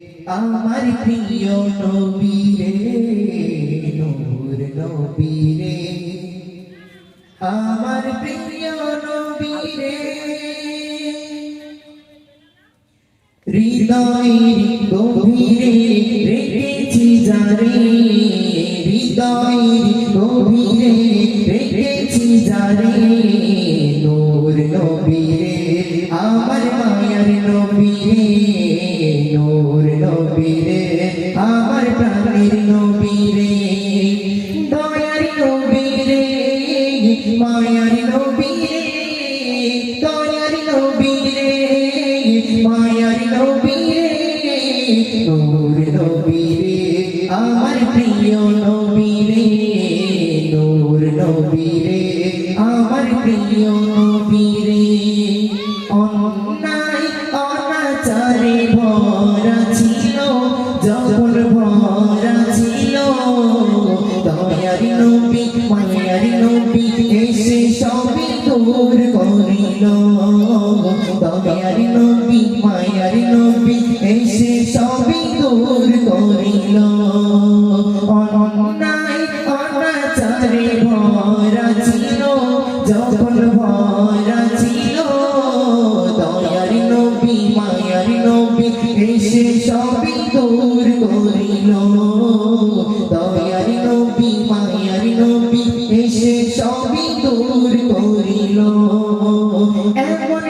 আমার প্রিয় নবীরে, নূর নবীরে, আমার প্রিয় নবীরে হৃদয়ের গভীরে রেখেছি যারে হৃদয়ের গভীরে রেখেছি যারে, নূর নবীরে, আমার মায়ার নবীরে, নূর মায়ার নবীরে দয়ার নবীরে মায়ার নবীরে নূর নবীরে আমার প্রিয় নবীরে নূর নবীরে আমার প্রিয় নবী রে। অনাচারে দয়ার নবী, মায়ার নবী, এসে সবই দূর করিল। অন্যায়, অনাচারে ভরা ছিল, যখন ভরা ছিল, দয়ার নবী, মায়ার নবী, এসে সবই দূর করিল। দয়ার নবী, মায়ার নবী, এসে সবই দূর করিল। এমন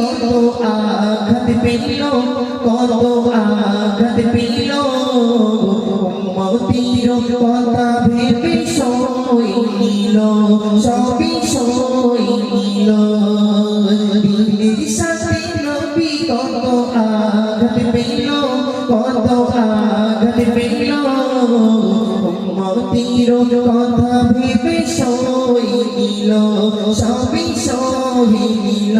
কত আঘাত পেল কত আঘাত পেল। মতির কথা ভেবে সই নিল, সবই সই নিল। দিনের সাথে নবী কত আঘাত পেল, কত আঘাত পেল। মতির কথা ভেবে সই নিল, সবই সহি নিল।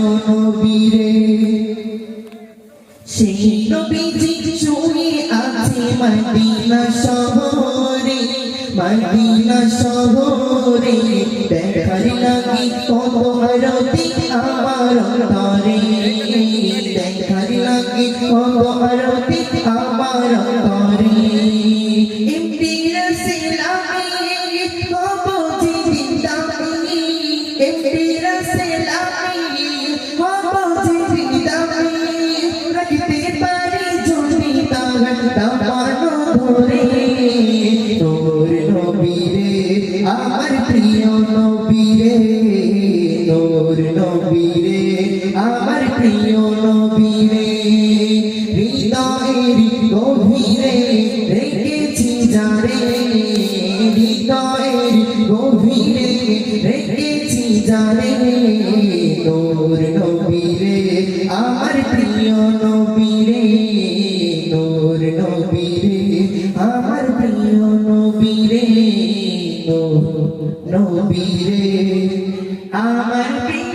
নবীরে। সেই নবীজি শুয়ে আছে মদিনা শহরে মদিনা শহরে। দেখার লাগি কত আরতি আমার অন্তরে। দেখার লাগি কত আরতি আমার অন্তরে। নবীরে নূর নবীরে আমার প্রিয় নবীরে নূর নবীরে আমার প্রিয়